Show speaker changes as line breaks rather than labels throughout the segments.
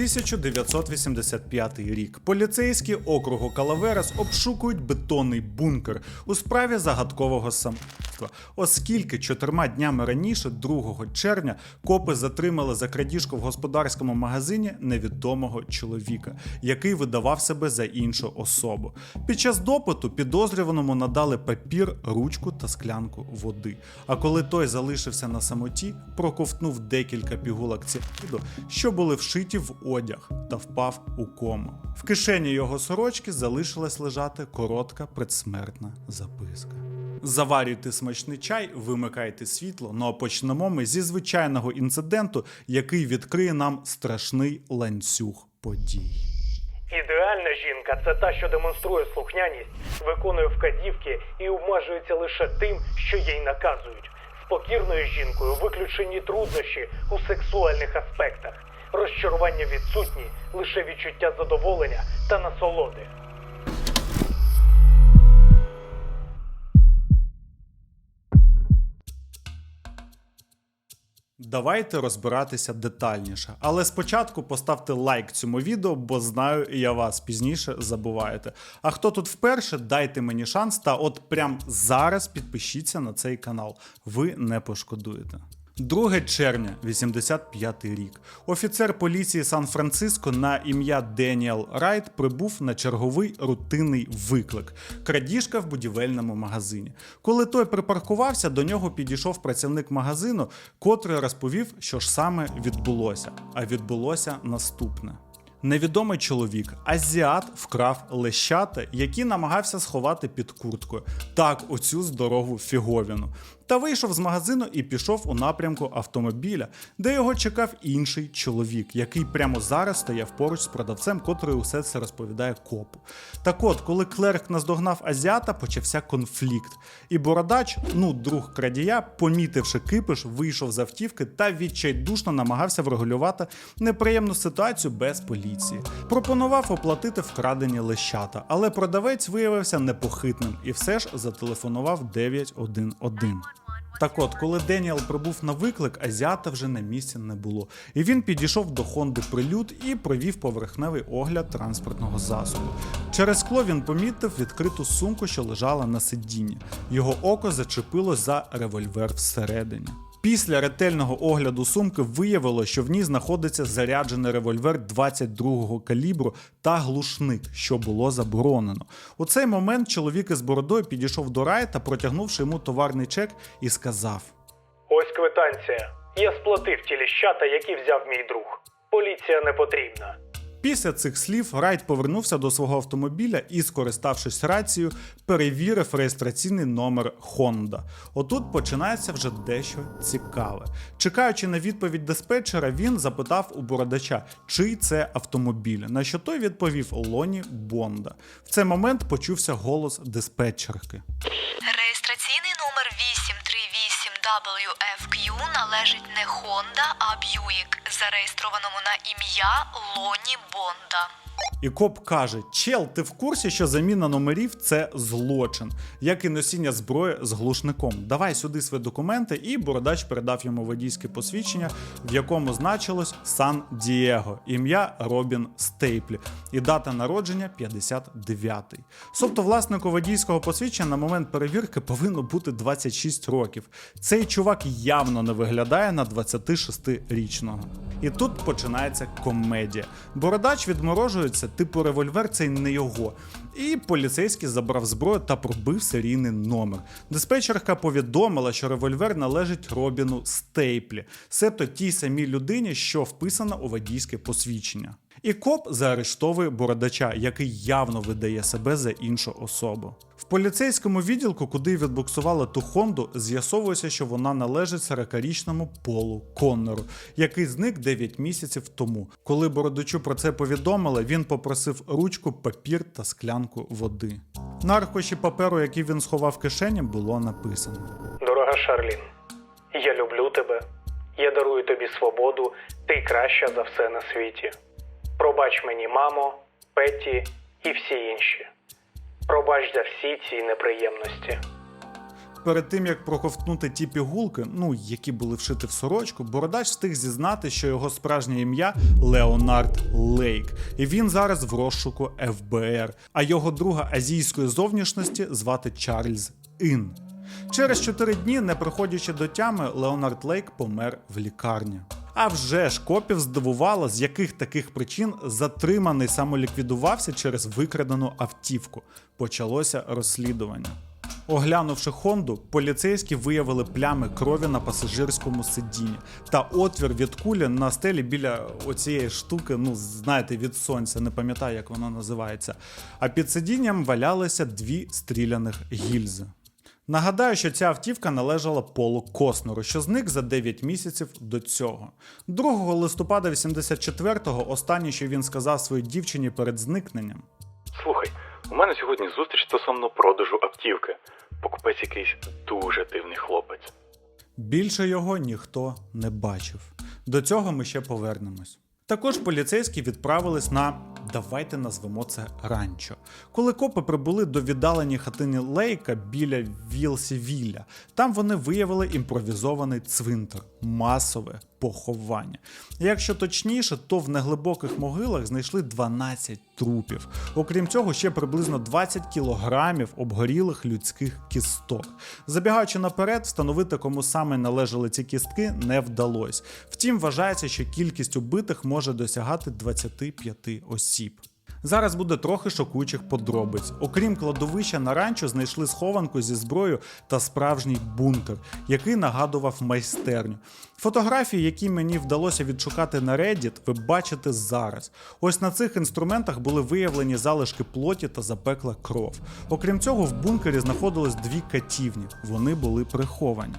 1985 рік. Поліцейські округу Калаверес обшукують бетонний бункер у справі загадкового самогубства, оскільки чотирма днями раніше, 2 червня, копи затримали за крадіжку в господарському магазині невідомого чоловіка, який видавав себе за іншу особу. Під час допиту підозрюваному надали папір, ручку та склянку води. А коли той залишився на самоті, проковтнув декілька пігулок ціаниду, що були вшиті в одяг, та впав у кому. В кишені його сорочки залишилась лежати коротка предсмертна записка. Заварюйте смачний чай, вимикайте світло. Ну а почнемо ми зі звичайного інциденту, який відкриє нам страшний ланцюг подій.
Ідеальна жінка це та, що демонструє слухняність, виконує вказівки і обмежується лише тим, що їй наказують. З покірною жінкою виключені труднощі у сексуальних аспектах. Розчарування відсутні, лише відчуття задоволення та насолоди.
Давайте розбиратися детальніше. Але спочатку поставте лайк цьому відео, бо знаю, я вас пізніше забуваєте. А хто тут вперше, дайте мені шанс та от прямо зараз підпишіться на цей канал. Ви не пошкодуєте. 2 червня, 85 рік. Офіцер поліції Сан-Франциско на ім'я Деніел Райт прибув на черговий рутинний виклик крадіжка в будівельному магазині. Коли той припаркувався, до нього підійшов працівник магазину, котрий розповів, що ж саме відбулося. А відбулося наступне. Невідомий чоловік, азіат, вкрав лещата, які намагався сховати під курткою. Так, оцю здорову фіговіну. Та вийшов з магазину і пішов у напрямку автомобіля, де його чекав інший чоловік, який прямо зараз стояв поруч з продавцем, котрий усе це розповідає копу. Так от, коли клерк наздогнав азіата, почався конфлікт. І бородач, ну друг крадія, помітивши кипиш, вийшов з автівки та відчайдушно намагався врегулювати неприємну ситуацію без поліції. Пропонував оплатити вкрадені лещата, але продавець виявився непохитним і все ж зателефонував 911. Так от, коли Деніел прибув на виклик, азіата вже на місці не було. І він підійшов до Хонди Прилюд і провів поверхневий огляд транспортного засобу. Через скло він помітив відкриту сумку, що лежала на сидінні. Його око зачепило за револьвер всередині. Після ретельного огляду сумки виявило, що в ній знаходиться заряджений револьвер 22-го калібру та глушник, що було заборонено. У цей момент чоловік із бородою підійшов до Райта, протягнувши йому товарний чек, і сказав:
Ось квитанція. Я сплатив ті ліщата, які взяв мій друг. Поліція не потрібна.
Після цих слів Райт повернувся до свого автомобіля і, скориставшись рацією, перевірив реєстраційний номер Honda. Отут починається вже дещо цікаве. Чекаючи на відповідь диспетчера, він запитав у бородача, чий це автомобіль, на що той відповів Лоні Бонда. В цей момент почувся голос диспетчерки.
Реєстраційний 838WFQ належить не Honda, а Buick, зареєстрованому на ім'я Лоні Бонда.
І коп каже: Чел, ти в курсі, що заміна номерів це злочин, як і носіння зброї з глушником. Давай сюди свої документи, і бородач передав йому водійське посвідчення, в якому значилось Сан Дієго, ім'я Робін Стейплі і дата народження 59-й. Тобто власнику водійського посвідчення на момент перевірки повинно бути 26 років. Цей чувак явно не виглядає на 26-річного. І тут починається комедія. Бородач відморожується, типу револьвер це не його. І поліцейський забрав зброю та пробив серійний номер. Диспетчерка повідомила, що револьвер належить Робіну Стейплі, себто тій самій людині, що вписана у водійське посвідчення. І коп заарештовує бородача, який явно видає себе за іншу особу. В поліцейському відділку, куди відбуксували ту Хонду, з'ясовується, що вона належить 40-річному Полу Коннору, який зник 9 місяців тому. Коли бородачу про це повідомили, він попросив ручку, папір та склянку води. На аркуші паперу, який він сховав в кишені, було написано.
Дорога Шарлін, я люблю тебе. Я дарую тобі свободу, ти краща за все на світі. Пробач мені, мамо, Петті і всі інші. Пробач за всі ці неприємності.
перед тим як проковтнути ті пігулки, ну які були вшити в сорочку, бородач встиг зізнати, що його справжнє ім'я Леонард Лейк, і він зараз в розшуку ФБР, а його друга азійської зовнішності звати Чарльз Ін. Через чотири дні, не приходячи до тями, Леонард Лейк помер в лікарні. А вже ж копів здивувало, з яких таких причин затриманий самоліквідувався через викрадену автівку. Почалося розслідування. Оглянувши Хонду, поліцейські виявили плями крові на пасажирському сидінні та отвір від кулі на стелі біля оцієї штуки, ну знаєте, від сонця, не пам'ятаю, як вона називається. А під сидінням валялися дві стріляних гільзи. Нагадаю, що ця автівка належала Полу Коснеру, що зник за 9 місяців до цього. 2 листопада 84-го останнє, що він сказав своїй дівчині перед зникненням.
Слухай, у мене сьогодні зустріч стосовно продажу автівки. Покупець якийсь дуже дивний хлопець.
Більше його ніхто не бачив. До цього ми ще повернемось. Також поліцейські відправились на давайте назвемо це ранчо. Коли копи прибули до віддалені хатини Лейка біля Вілсівілля, там вони виявили імпровізований цвинтар, масове поховання. Якщо точніше, то в неглибоких могилах знайшли 12 трупів. Окрім цього, ще приблизно 20 кілограмів обгорілих людських кісток. Забігаючи наперед, встановити, кому саме належали ці кістки, не вдалося. Втім, вважається, що кількість убитих може досягати 25 осіб. Зараз буде трохи шокуючих подробиць. Окрім кладовища на ранчо, знайшли схованку зі зброєю та справжній бункер, який нагадував майстерню. Фотографії, які мені вдалося відшукати на Reddit, ви бачите зараз. Ось на цих інструментах були виявлені залишки плоті та запекла кров. Окрім цього, в бункері знаходились дві катівні. Вони були приховані.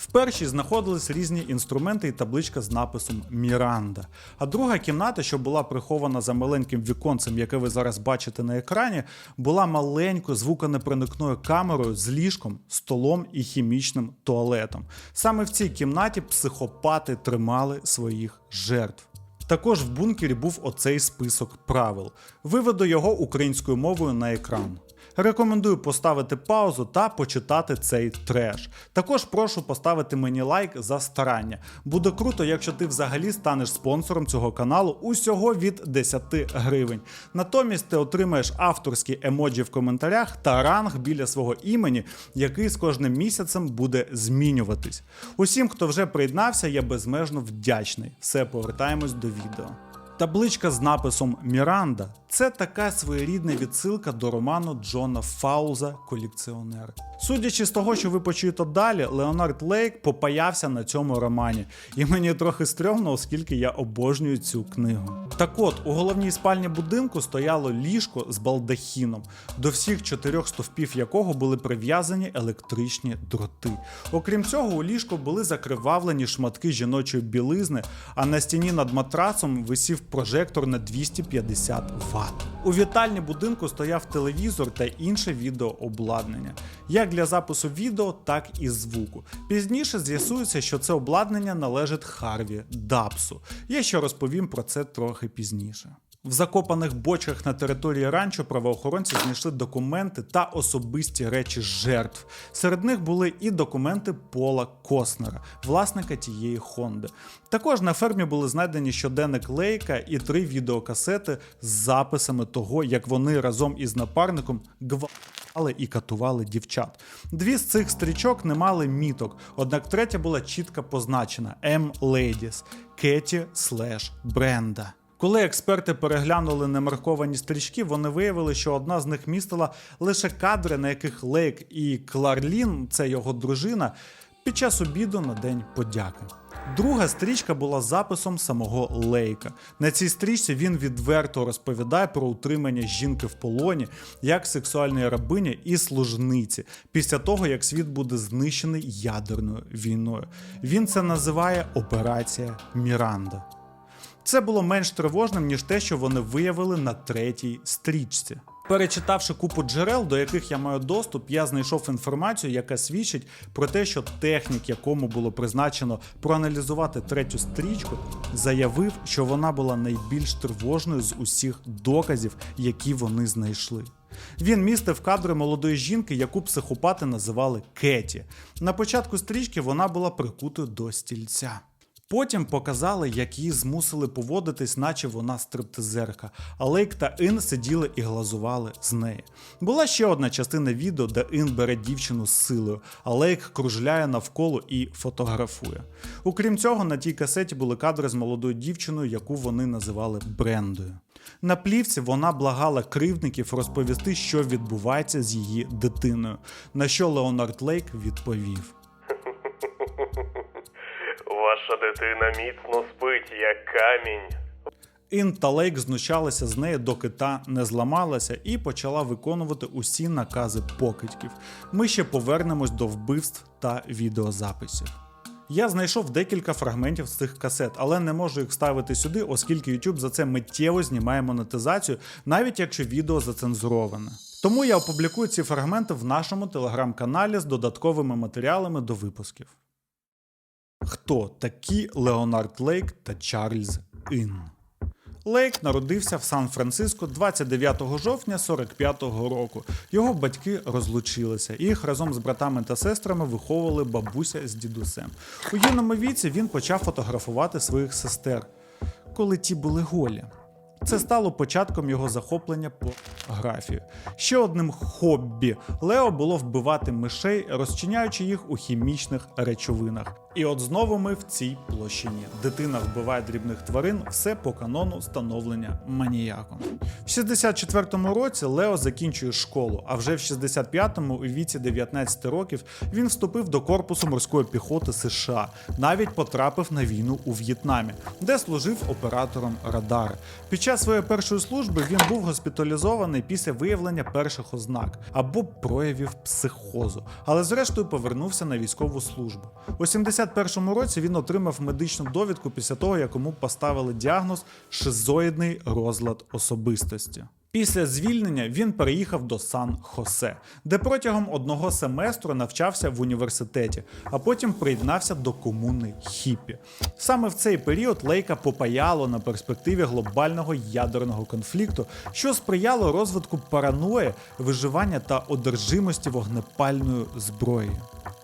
В першій знаходились різні інструменти і табличка з написом Міранда. А друга кімната, що була прихована за маленьким віконцем, яке ви зараз бачите на екрані, була маленькою звуконепроникною камерою з ліжком, столом і хімічним туалетом. Саме в цій кімнаті психопати тримали своїх жертв. Також в бункері був оцей список правил. Виведу його українською мовою на екран. Рекомендую поставити паузу та почитати цей треш. Також прошу поставити мені лайк за старання. Буде круто, якщо ти взагалі станеш спонсором цього каналу усього від 10 гривень. Натомість ти отримаєш авторські емоджі в коментарях та ранг біля свого імені, який з кожним місяцем буде змінюватись. Усім, хто вже приєднався, я безмежно вдячний. Все повертаємось до відео. Табличка з написом Міранда це така своєрідна відсилка до роману Джона Фауза Колекціонер. Судячи з того, що ви почуєте далі, Леонард Лейк попаявся на цьому романі, і мені трохи стрьомно, оскільки я обожнюю цю книгу. Так от, у головній спальні будинку стояло ліжко з балдахіном, до всіх чотирьох стовпів якого були прив'язані електричні дроти. Окрім цього, у ліжко були закривавлені шматки жіночої білизни, а на стіні над матрацом висів прожектор на 250 Вт. У вітальні будинку стояв телевізор та інше відеообладнання, як для запису відео, так і звуку. Пізніше з'ясується, що це обладнання належить Харві Дапсу. Я ще розповім про це трохи пізніше. В закопаних бочках на території ранчо правоохоронці знайшли документи та особисті речі жертв. Серед них були і документи Пола Коснера, власника тієї Хонди. Також на фермі були знайдені щоденник Лейка і три відеокасети з записами того, як вони разом із напарником гвалтували і катували дівчат. Дві з цих стрічок не мали міток, однак третя була чітко позначена M Ladies Кеті слеш Бренда. Коли експерти переглянули немарковані стрічки, вони виявили, що одна з них містила лише кадри, на яких Лейк і Кларлін, це його дружина, під час обіду на день подяки. Друга стрічка була записом самого Лейка. На цій стрічці він відверто розповідає про утримання жінки в полоні як сексуальної рабині і служниці після того, як світ буде знищений ядерною війною. Він це називає Операція Міранда. Це було менш тривожним, ніж те, що вони виявили на третій стрічці. Перечитавши купу джерел, до яких я маю доступ, я знайшов інформацію, яка свідчить про те, що технік, якому було призначено проаналізувати третю стрічку, заявив, що вона була найбільш тривожною з усіх доказів, які вони знайшли. Він містив кадри молодої жінки, яку психопати називали Кеті. На початку стрічки вона була прикутою до стільця. Потім показали, як її змусили поводитись, наче вона стриптизерка, а Лейк та Ін сиділи і глазували з неї. Була ще одна частина відео, де Ін бере дівчину з силою, а Лейк кружляє навколо і фотографує. Окрім цього, на тій касеті були кадри з молодою дівчиною, яку вони називали Брендою. На плівці вона благала кривдників розповісти, що відбувається з її дитиною. На що Леонард Лейк відповів.
Ваша дитина міцно спить, як камінь.
Ін та Лейк знущалися з неї, доки та не зламалася, і почала виконувати усі накази покидьків. Ми ще повернемось до вбивств та відеозаписів. Я знайшов декілька фрагментів з цих касет, але не можу їх вставити сюди, оскільки YouTube за це миттєво знімає монетизацію, навіть якщо відео зацензуроване. Тому я опублікую ці фрагменти в нашому телеграм-каналі з додатковими матеріалами до випусків. Хто такі Леонард Лейк та Чарльз Ін? Лейк народився в Сан-Франциско 29 жовтня 45-го року. Його батьки розлучилися, їх разом з братами та сестрами виховували бабуся з дідусем. У юному віці він почав фотографувати своїх сестер, коли ті були голі. Це стало початком його захоплення по графію. Ще одним хобі Лео було вбивати мишей, розчиняючи їх у хімічних речовинах. І от знову ми в цій площині. Дитина вбиває дрібних тварин, все по канону встановлення маніяком. В 64-му році Лео закінчує школу, а вже в 65-му, у віці 19 років, він вступив до корпусу морської піхоти США, навіть потрапив на війну у В'єтнамі, де служив оператором радар. Під час своєї першої служби він був госпіталізований після виявлення перших ознак або проявів психозу, але зрештою повернувся на військову службу. У 71-му році він отримав медичну довідку після того, як йому поставили діагноз шизоїдний розлад особистості. Після звільнення він переїхав до Сан-Хосе, де протягом одного семестру навчався в університеті, а потім приєднався до комуни Хіппі. Саме в цей період Лейка попаяло на перспективі глобального ядерного конфлікту, що сприяло розвитку параної, виживання та одержимості вогнепальною зброєю.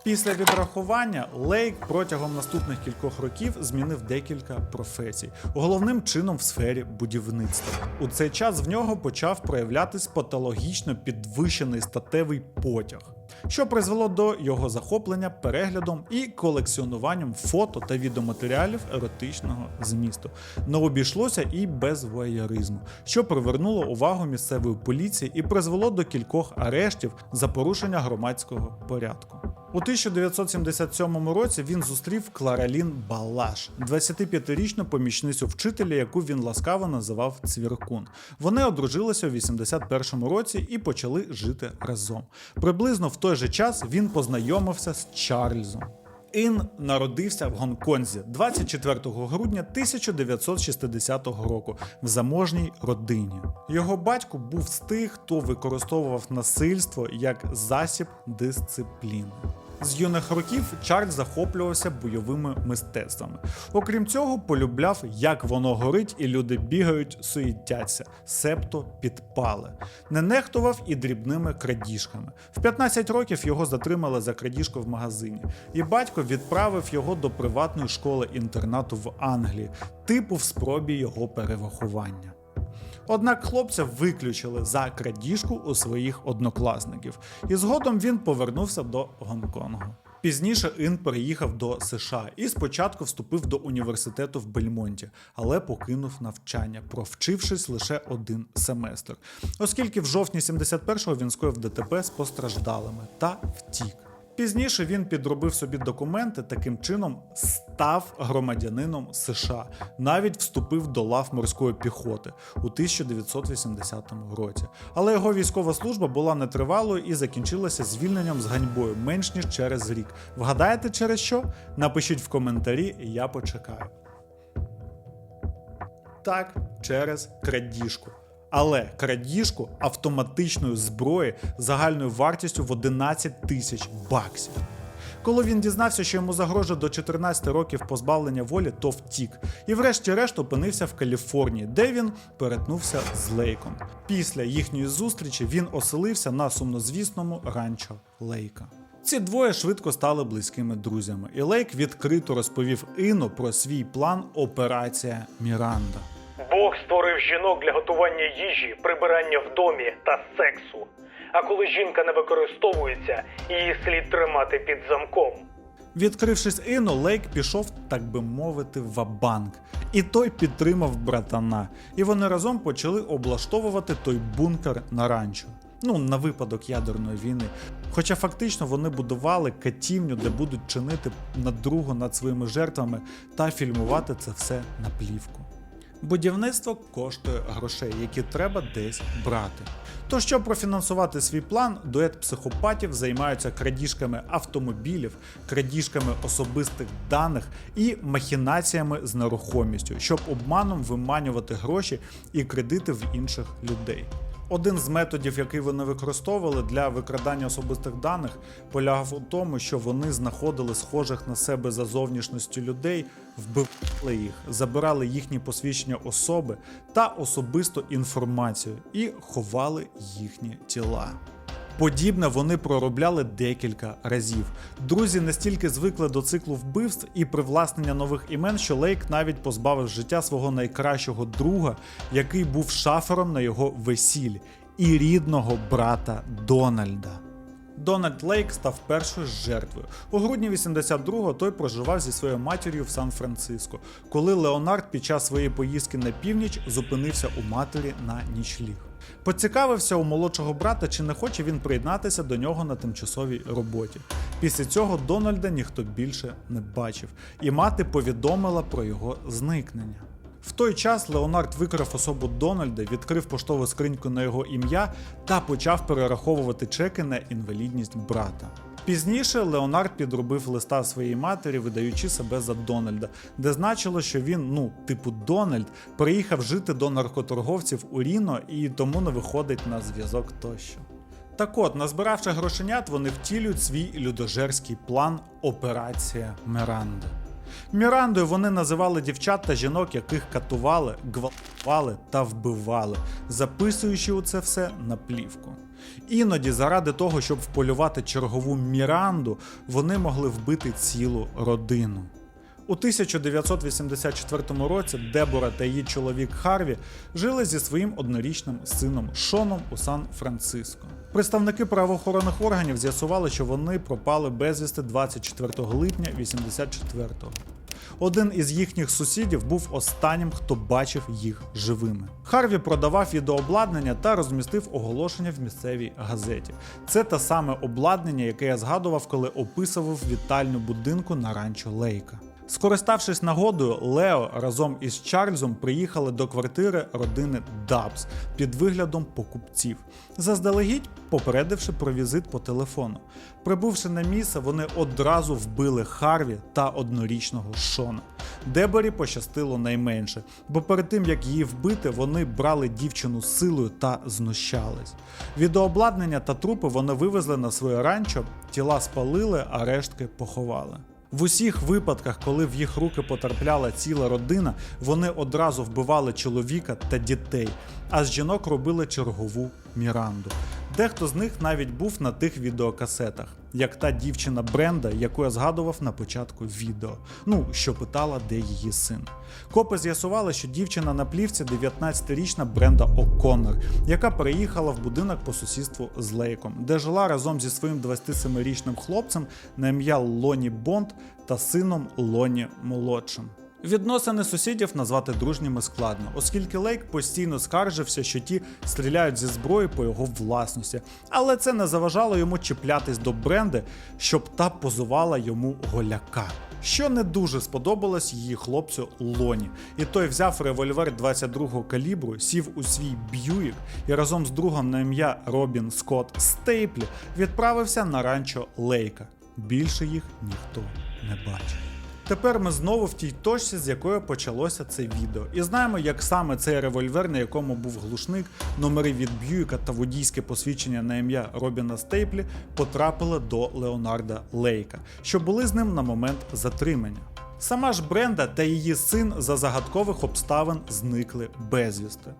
Після відрахування Лейк протягом наступних кількох років змінив декілька професій, головним чином в сфері будівництва. У цей час в нього почав проявлятись патологічно підвищений статевий потяг, що призвело до його захоплення переглядом і колекціонуванням фото та відеоматеріалів еротичного змісту. Не обійшлося і без воєризму, що привернуло увагу місцевої поліції і призвело до кількох арештів за порушення громадського порядку. У 1977 році він зустрів Кларалін Балаш, 25-річну помічницю вчителя, яку він ласкаво називав Цвіркун. Вони одружилися у 81 році і почали жити разом. Приблизно в той же час він познайомився з Чарльзом. Ін народився в Гонконзі 24 грудня 1960 року в заможній родині. Його батько був з тих, хто використовував насильство як засіб дисципліни. З юних років Чарльз захоплювався бойовими мистецтвами. Окрім цього, полюбляв, як воно горить, і люди бігають, суїтяться, себто підпали. Не нехтував і дрібними крадіжками. В 15 років його затримали за крадіжку в магазині, і батько відправив його до приватної школи інтернату в Англії, типу в спробі його перевиховання. Однак хлопця виключили за крадіжку у своїх однокласників, і згодом він повернувся до Гонконгу. Пізніше Ін переїхав до США і спочатку вступив до університету в Бельмонті, але покинув навчання, провчившись лише один семестр, оскільки в жовтні 71-го він скоїв ДТП з постраждалими та втік. Пізніше він підробив собі документи, таким чином став громадянином США, навіть вступив до лав морської піхоти у 1980 році. Але його військова служба була нетривалою і закінчилася звільненням з ганьбою менш ніж через рік. Вгадаєте через що? Напишіть в коментарі, я почекаю. Так, через крадіжку. Але крадіжку автоматичної зброї загальною вартістю в 11 тисяч баксів. Коли він дізнався, що йому загрожує до 14 років позбавлення волі, то втік. І врешті-решт опинився в Каліфорнії, де він перетнувся з Лейком. Після їхньої зустрічі він оселився на сумнозвісному ранчо Лейка. Ці двоє швидко стали близькими друзями, і Лейк відкрито розповів Іну про свій план Операція Міранда.
Бог створив жінок для готування їжі, прибирання в домі та сексу. А коли жінка не використовується, її слід тримати під замком.
Відкрившись Іну, Лейк пішов, так би мовити, в банк І той підтримав братана. І вони разом почали облаштовувати той бункер на ранчо. Ну, на випадок ядерної війни. Хоча фактично вони будували катівню, де будуть чинити надругу над своїми жертвами та фільмувати це все на плівку. Будівництво коштує грошей, які треба десь брати. То щоб профінансувати свій план, дует психопатів займаються крадіжками автомобілів, крадіжками особистих даних і махінаціями з нерухомістю, щоб обманом виманювати гроші і кредити в інших людей. Один з методів, який вони використовували для викрадання особистих даних, полягав у тому, що вони знаходили схожих на себе за зовнішністю людей, вбивали їх, забирали їхні посвідчення особи та особисту інформацію і ховали їхні тіла. Подібне вони проробляли декілька разів. Друзі настільки звикли до циклу вбивств і привласнення нових імен, що Лейк навіть позбавив життя свого найкращого друга, який був шафером на його весіллі, і рідного брата Дональда. Дональд Лейк став першою жертвою. У грудні 82-го той проживав зі своєю матір'ю в Сан-Франциско, коли Леонард під час своєї поїздки на північ зупинився у матері на нічліг. Поцікавився у молодшого брата, чи не хоче він приєднатися до нього на тимчасовій роботі. Після цього Дональда ніхто більше не бачив, і мати повідомила про його зникнення. В той час Леонард викрав особу Дональда, відкрив поштову скриньку на його ім'я та почав перераховувати чеки на інвалідність брата. Пізніше Леонард підробив листа своїй матері, видаючи себе за Дональда, де значило, що він, ну, типу Дональд, приїхав жити до наркоторговців у Ріно і тому не виходить на зв'язок тощо. Так от, назбиравши грошенят, вони втілюють свій людожерський план Операція Міранда. Мірандою вони називали дівчат та жінок, яких катували, гвалтували та вбивали, записуючи у це все на плівку. Іноді, заради того, щоб вполювати чергову Міранду, вони могли вбити цілу родину. У 1984 році Дебора та її чоловік Харві жили зі своїм однорічним сином Шоном у Сан-Франциско. Представники правоохоронних органів з'ясували, що вони пропали безвісти 24 липня 84-го. Один із їхніх сусідів був останнім, хто бачив їх живими. Харві продавав відеообладнання та розмістив оголошення в місцевій газеті. Це те саме обладнання, яке я згадував, коли описував вітальню будинку на ранчо Лейка. Скориставшись нагодою, Лео разом із Чарльзом приїхали до квартири родини Дабс під виглядом покупців, заздалегідь попередивши про візит по телефону. Прибувши на місце, вони одразу вбили Харві та однорічного Шона. Деборі пощастило найменше, бо перед тим як її вбити, вони брали дівчину силою та знущались. Відеообладнання та трупи вони вивезли на своє ранчо, тіла спалили, а рештки поховали. В усіх випадках, коли в їх руки потрапляла ціла родина, вони одразу вбивали чоловіка та дітей, а з жінок робили чергову Міранду. Дехто з них навіть був на тих відеокасетах, як та дівчина Бренда, яку я згадував на початку відео. Ну, що питала, де її син. Копи з'ясували, що дівчина на плівці 19-річна Бренда О'Коннор, яка переїхала в будинок по сусідству з Лейком, де жила разом зі своїм 27-річним хлопцем на ім'я Лоні Бонд та сином Лоні молодшим. Відносини сусідів назвати дружніми складно, оскільки Лейк постійно скаржився, що ті стріляють зі зброї по його власності, але це не заважало йому чіплятись до бренди, щоб та позувала йому голяка. Що не дуже сподобалось її хлопцю Лоні, і той взяв револьвер 22-го калібру, сів у свій б'юїк і разом з другом на ім'я Робін Скотт Стейплі відправився на ранчо Лейка. Більше їх ніхто не бачив. Тепер ми знову в тій точці, з якої почалося це відео, і знаємо, як саме цей револьвер, на якому був глушник, номери від Б'юіка та водійське посвідчення на ім'я Робіна Стейплі потрапили до Леонарда Лейка, що були з ним на момент затримання. Сама ж Бренда та її син за загадкових обставин зникли безвісти.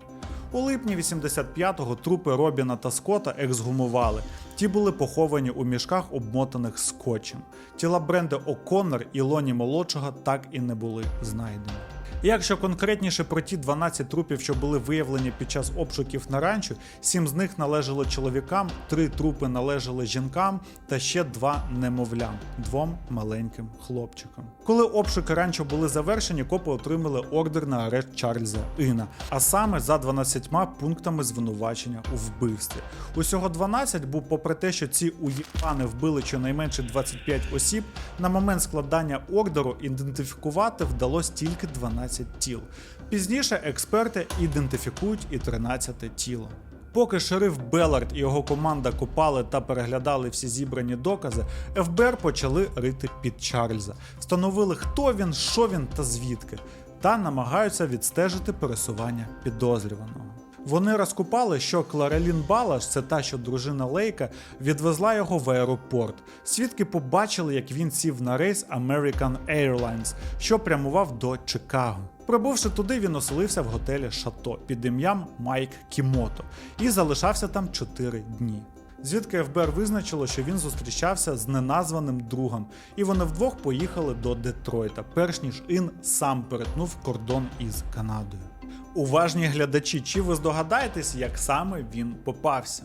У липні 85-го трупи Робіна та Скотта ексгумували. Ті були поховані у мішках, обмотаних скотчем. Тіла Бренди О'Коннор і Лоні молодшого так і не були знайдені. Якщо конкретніше про ті 12 трупів, що були виявлені під час обшуків на ранчо, сім з них належали чоловікам, три трупи належали жінкам та ще два немовлям двом маленьким хлопчикам. Коли обшуки ранчо були завершені, копи отримали ордер на арешт Чарльза Іна, а саме за 12 пунктами звинувачення у вбивстві. Усього 12, бо попри те, що ці уєпани вбили щонайменше 25 осіб, на момент складання ордеру ідентифікувати вдалося тільки 12 тіл. Пізніше експерти ідентифікують і 13 тіло. Поки шериф Беллард і його команда копали та переглядали всі зібрані докази, ФБР почали рити під Чарльза, встановили, хто він, що він та звідки, та намагаються відстежити пересування підозрюваного. Вони розкупали, що Кларелін Балаш, це та, що дружина Лейка, відвезла його в аеропорт. Свідки побачили, як він сів на рейс American Airlines, що прямував до Чикаго. Прибувши туди, він оселився в готелі Шато під ім'ям Майк Кімото і залишався там 4 дні. Звідки ФБР визначило, що він зустрічався з неназваним другом, і вони вдвох поїхали до Детройта, перш ніж Ін сам перетнув кордон із Канадою. Уважні глядачі, чи ви здогадаєтесь, як саме він попався?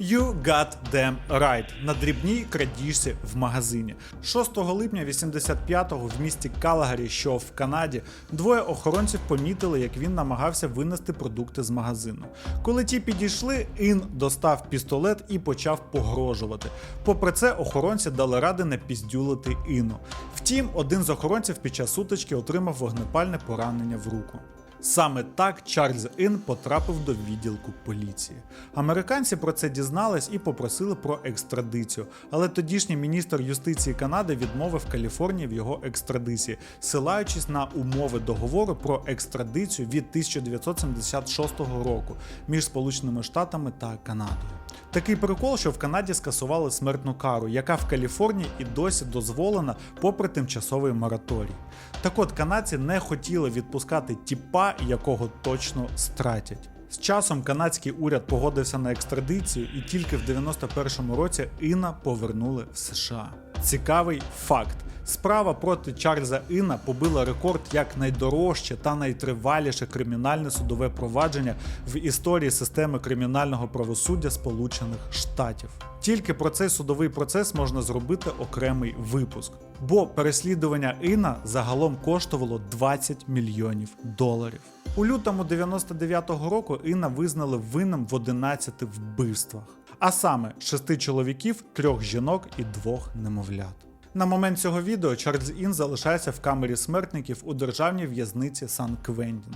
You got them right на дрібній крадіжці в магазині. 6 липня 85-го в місті Калагарі, що в Канаді, двоє охоронців помітили, як він намагався винести продукти з магазину. Коли ті підійшли, Ін достав пістолет і почав погрожувати. Попри це, охоронці дали ради не піздюлити Іну. Втім, один з охоронців під час сутички отримав вогнепальне поранення в руку. Саме так Чарльз Ін потрапив до відділку поліції. Американці про це дізнались і попросили про екстрадицію, але тодішній міністр юстиції Канади відмовив Каліфорнії в його екстрадиції, силаючись на умови договору про екстрадицію від 1976 року між Сполученими Штатами та Канадою. Такий прикол, що в Канаді скасували смертну кару, яка в Каліфорнії і досі дозволена попри тимчасовий мораторій. Так от канадці не хотіли відпускати тіпа, якого точно стратять. З часом канадський уряд погодився на екстрадицію, і тільки в 91-му році Інна повернули в США. Цікавий факт. Справа проти Чарльза Інна побила рекорд як найдорожче та найтриваліше кримінальне судове провадження в історії системи кримінального правосуддя Сполучених Штатів. Тільки про цей судовий процес можна зробити окремий випуск, бо переслідування Інна загалом коштувало 20 мільйонів доларів. У лютому 99-го року Інна визнали винним в 11 вбивствах, а саме 6 чоловіків, 3 жінок і 2 немовлят. На момент цього відео Чарльз Ін залишається в камері смертників у державній в'язниці Сан Квентін.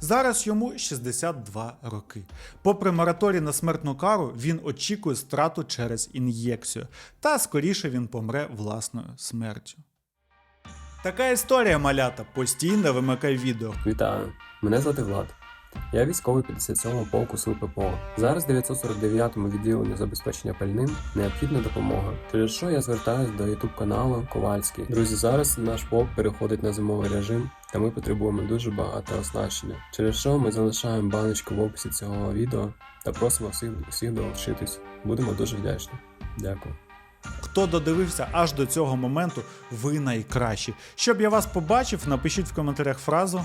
Зараз йому 62 роки. Попри мораторій на смертну кару, він очікує страту через ін'єкцію, та скоріше він помре власною смертю. Така історія, малята. Постійно вимикай відео.
Вітаю, мене звати Влад. Я військовий 57-го полку Сил ППО. Зараз в 949-му відділенні забезпечення пальним необхідна допомога. Через що я звертаюсь до youtube каналу Ковальський. Друзі, зараз наш полк переходить на зимовий режим, та ми потребуємо дуже багато оснащення. Через що ми залишаємо баночку в описі цього відео та просимо всіх, всіх долучитись. Будемо дуже вдячні. Дякую.
Хто додивився аж до цього моменту, ви найкращі. Щоб я вас побачив, напишіть в коментарях фразу.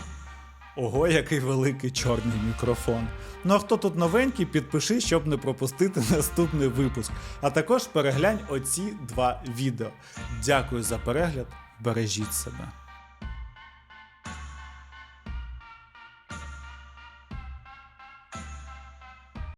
Ого, який великий чорний мікрофон. Ну а хто тут новенький, підпиши, щоб не пропустити наступний випуск. А також переглянь оці два відео. Дякую за перегляд, бережіть себе.